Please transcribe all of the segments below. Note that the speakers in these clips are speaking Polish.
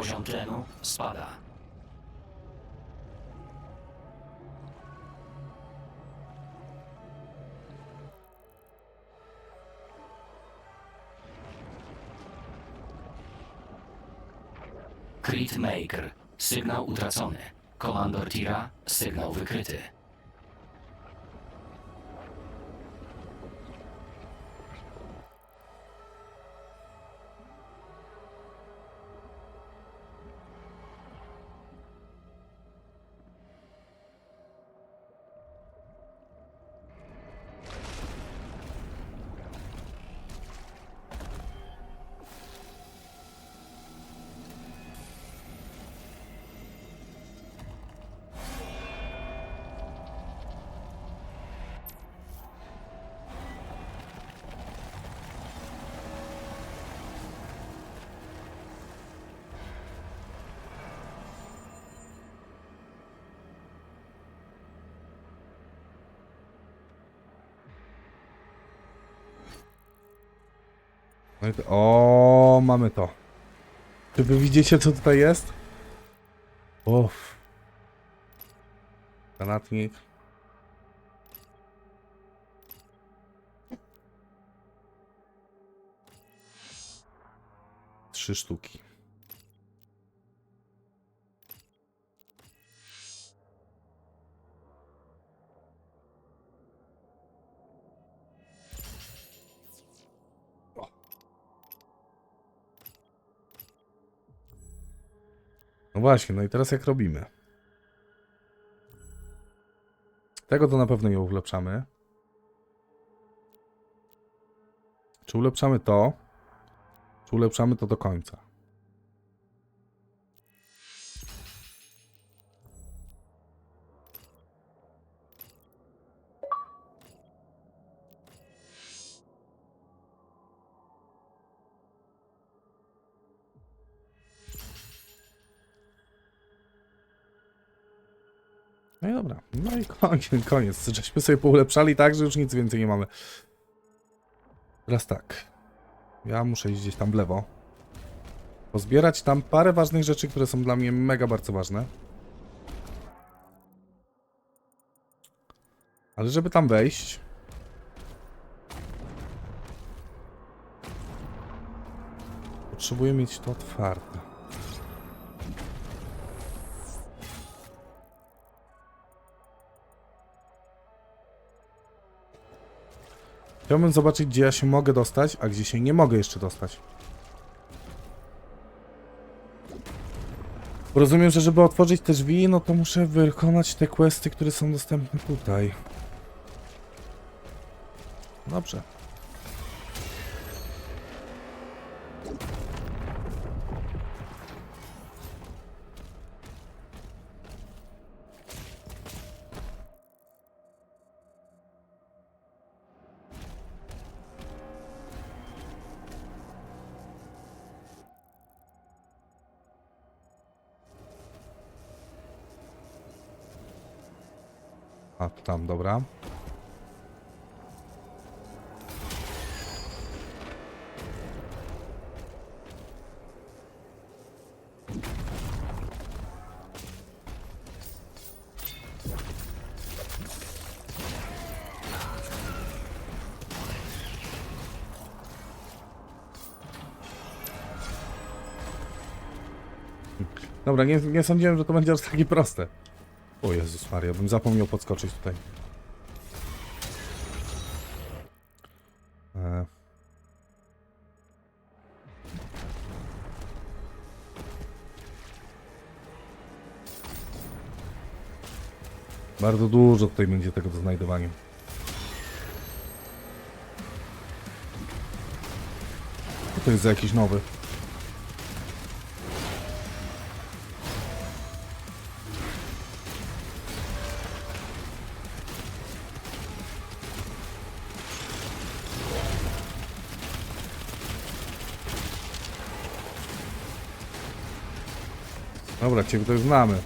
Poziom tlenu spada. Crit Maker. Sygnał utracony. Komandor Tira. Sygnał wykryty. O, mamy to. Czy wy widzicie, co tutaj jest? Uff. Granatnik. Trzy sztuki. No właśnie, no i teraz jak robimy? Tego to na pewno nie ulepszamy. Czy ulepszamy to? Czy ulepszamy to do końca? No i dobra. No i koniec, koniec. Żeśmy sobie poulepszali tak, że już nic więcej nie mamy. Teraz tak. Ja muszę iść gdzieś tam w lewo. Pozbierać tam parę ważnych rzeczy, które są dla mnie mega bardzo ważne. Ale żeby tam wejść... Potrzebuję mieć to otwarte. Chciałbym zobaczyć, gdzie ja się mogę dostać, a gdzie się nie mogę jeszcze dostać. Rozumiem, że żeby otworzyć te drzwi, no to muszę wykonać te questy, które są dostępne tutaj. Dobrze. A, tam, dobra. Dobra, nie, nie sądziłem, że to będzie aż takie proste. O Jezus Maria, bym zapomniał podskoczyć tutaj. E. Bardzo dużo tutaj będzie tego do znajdowania. To jest za jakiś nowy? Dobra, ciebie to już znamy.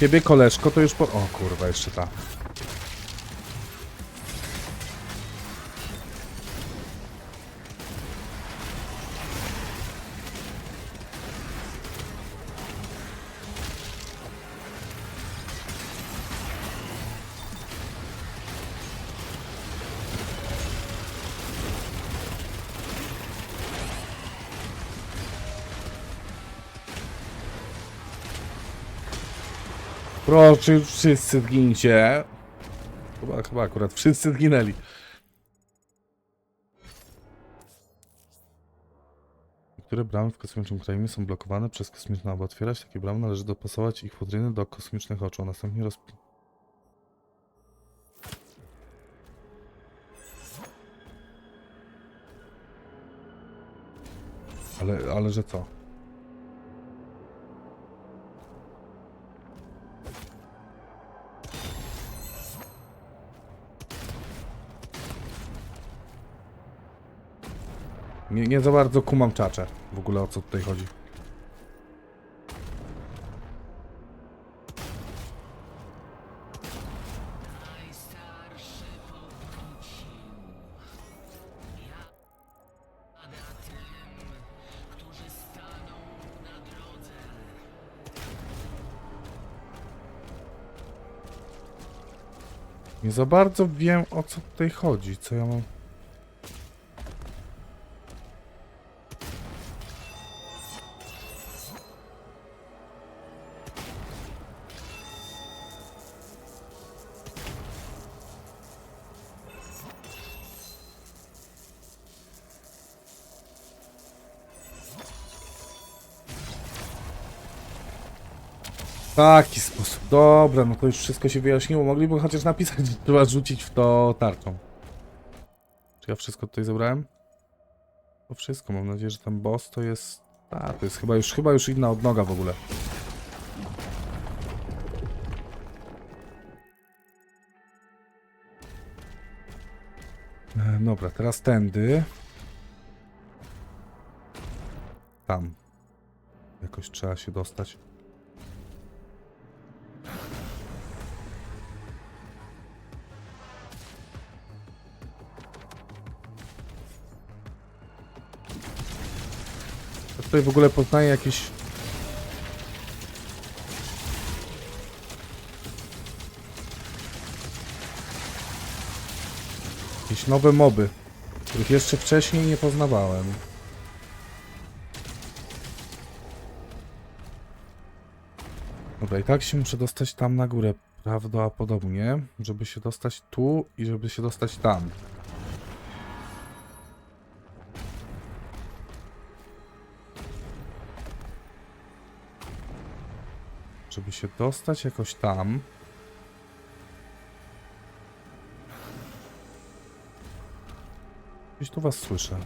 Ciebie koleżko to już po... O kurwa, jeszcze ta. Proszę, wszyscy zgincie. Chyba, chyba akurat wszyscy zginęli. Niektóre bramy w kosmicznym krainie są blokowane przez kosmiczne, aby otwierać takie bramy należy dopasować ich futryny do kosmicznych oczu, a następnie roz... Ale, ale że co? Nie, nie za bardzo kumam czacze. W ogóle o co tutaj chodzi. Nie za bardzo wiem o co tutaj chodzi, co ja mam... taki sposób. Dobra, no to już wszystko się wyjaśniło. Mogliby chociaż napisać, że trzeba rzucić w to tarczą. Czy ja wszystko tutaj zebrałem? To wszystko. Mam nadzieję, że ten boss to jest... A, to jest chyba już, chyba już inna odnoga w ogóle. E, Dobra, teraz tędy. Tam. Jakoś trzeba się dostać. Tutaj w ogóle poznaję jakieś... Jakieś nowe moby, których jeszcze wcześniej nie poznawałem. Dobra, i tak się muszę dostać tam na górę prawdopodobnie, żeby się dostać tu i żeby się dostać tam. Żeby się dostać jakoś tam. Gdzieś tu was słyszę.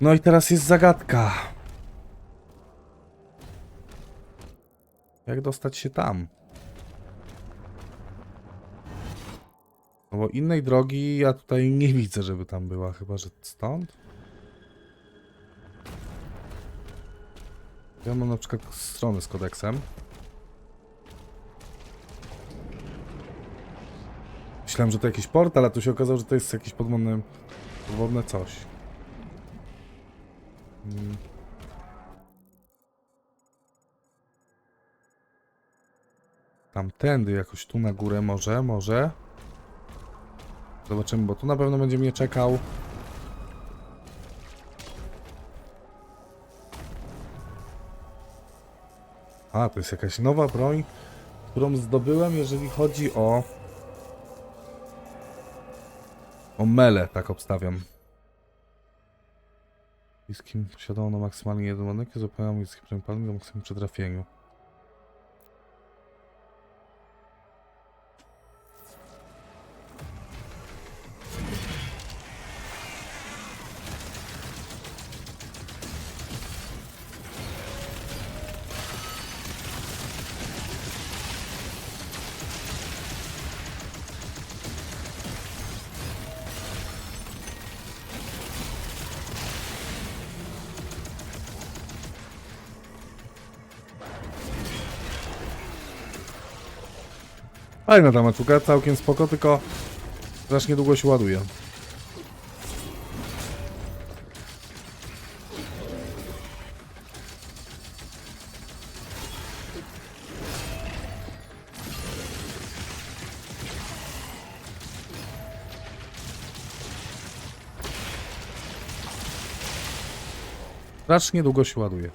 No i teraz jest zagadka. Jak dostać się tam? Bo innej drogi ja tutaj nie widzę, żeby tam była, chyba że stąd. Ja mam na przykład strony z kodeksem. Myślałem, że to jakiś portal, a tu się okazało, że to jest jakieś podwodne, podwodne coś. Mm. Tamtędy jakoś tu na górę może, może. Zobaczymy, bo tu na pewno będzie mnie czekał. A, to jest jakaś nowa broń, którą zdobyłem, jeżeli chodzi o... O mele, tak obstawiam. Bliskim posiadał ono maksymalnie jeden ładunek i zupełnie bliskim premium do maksimum przy Fajna ta maczuka, całkiem spoko, tylko strasznie długo się ładuje. Strasznie długo się ładuje.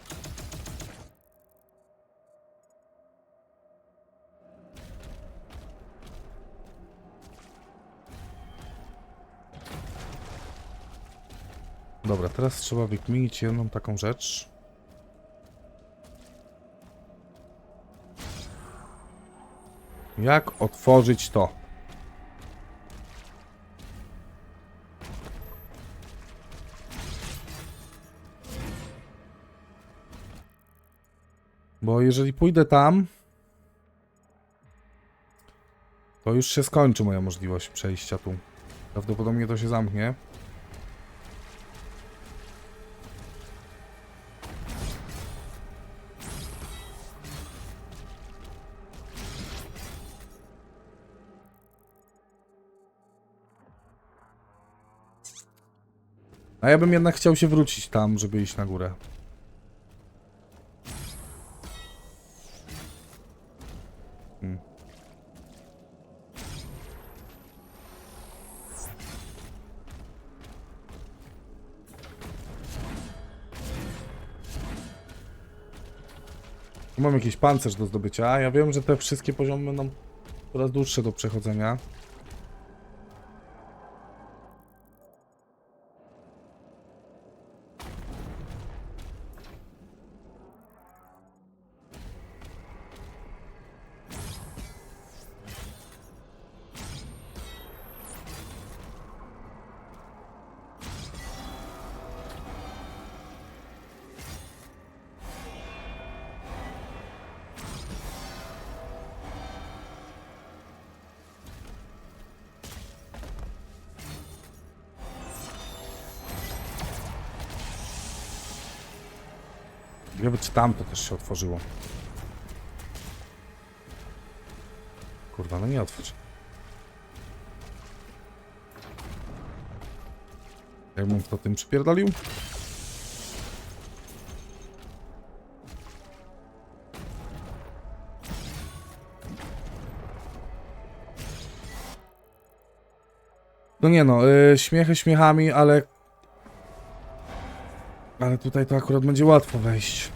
Dobra, teraz trzeba wykminić jedną taką rzecz. Jak otworzyć to? Bo jeżeli pójdę tam, to już się skończy moja możliwość przejścia tu. Prawdopodobnie to się zamknie. A ja bym jednak chciał się wrócić tam, żeby iść na górę. Hmm. Mam jakiś pancerz do zdobycia. Ja wiem, że te wszystkie poziomy będą coraz dłuższe do przechodzenia. Ciekawe, czy tam to też się otworzyło. Kurwa, no nie otwórz. Jakbym to tym przypierdolił? No nie no, yy, śmiechy śmiechami, ale... Ale tutaj to akurat będzie łatwo wejść.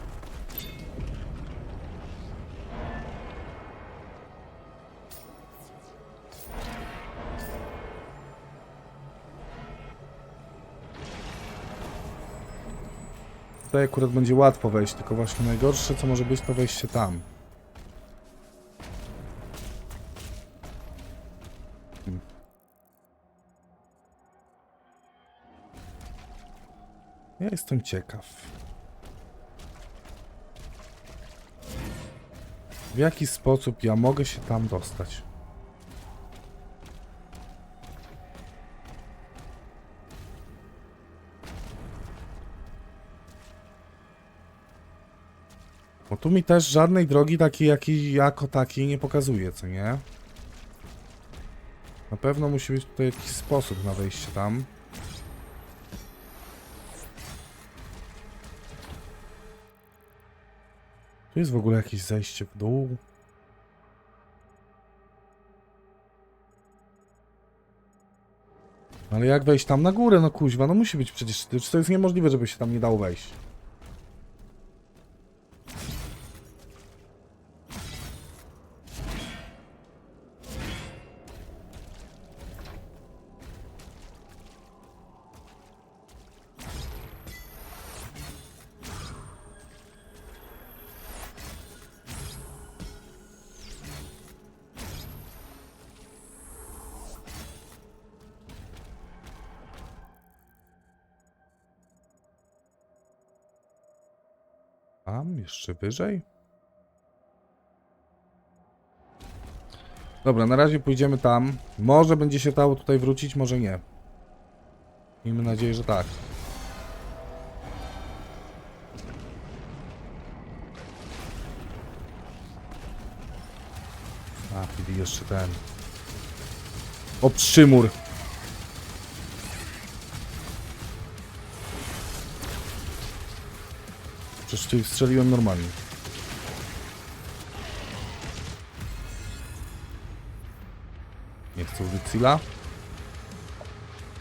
Tutaj akurat będzie łatwo wejść, tylko właśnie najgorsze co może być to wejście tam. Hmm. Ja jestem ciekaw. W jaki sposób ja mogę się tam dostać? Bo tu mi też żadnej drogi takiej jakiej, jako takiej nie pokazuje, co nie? Na pewno musi być tutaj jakiś sposób na wejście tam. Tu jest w ogóle jakieś zejście w dół. Ale jak wejść tam na górę, no kuźwa, no musi być przecież, to jest niemożliwe, żeby się tam nie dało wejść. Tam, jeszcze wyżej. Dobra, na razie pójdziemy tam. Może będzie się dało tutaj wrócić, może nie. Miejmy nadzieję, że tak. A, czyli jeszcze ten. O, przymur. Przecież cię strzeliłem normalnie. Nie chcę użyć Sila.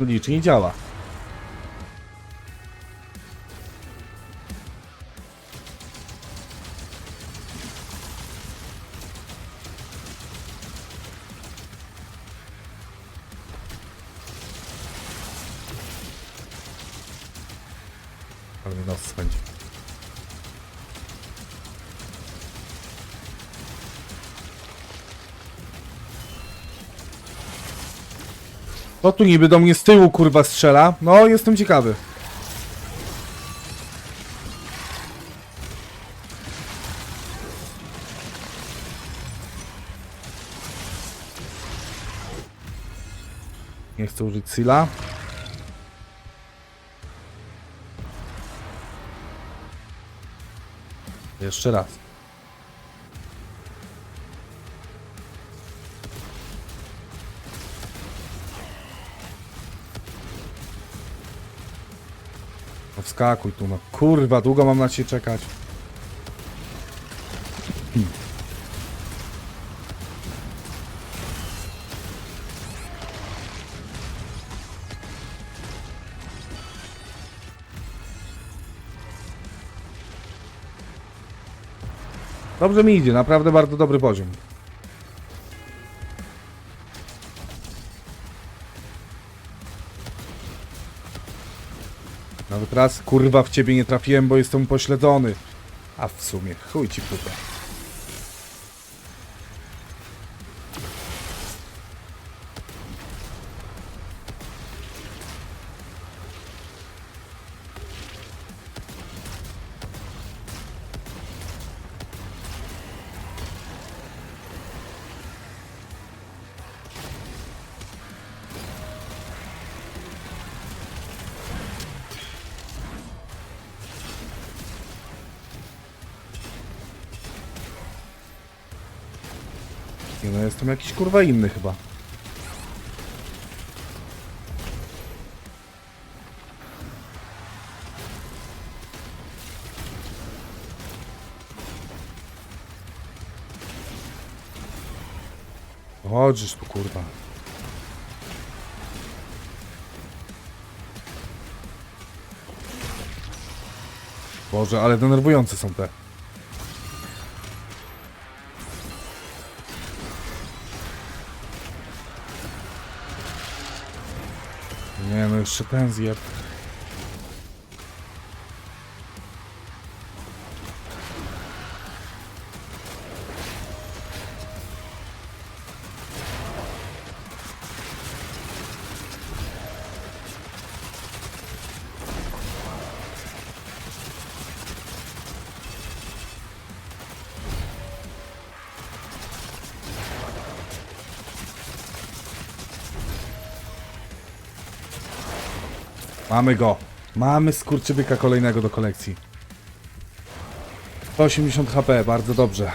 Nic nie działa. To tu niby do mnie z tyłu kurwa strzela? No, jestem ciekawy. Nie chcę użyć Sila. Jeszcze raz. Wskakuj tu, no kurwa, długo mam na ciebie czekać. Dobrze mi idzie, naprawdę bardzo dobry poziom. Raz kurwa w ciebie nie trafiłem, bo jestem upośledzony. A w sumie, chuj ci w Nie no, jestem jakiś kurwa inny chyba. Chodzisz tu kurwa. Boże, ale denerwujące są te. Jeszcze ten zjeb. Mamy go. Mamy skurczybyka kolejnego do kolekcji. 180 HP, bardzo dobrze.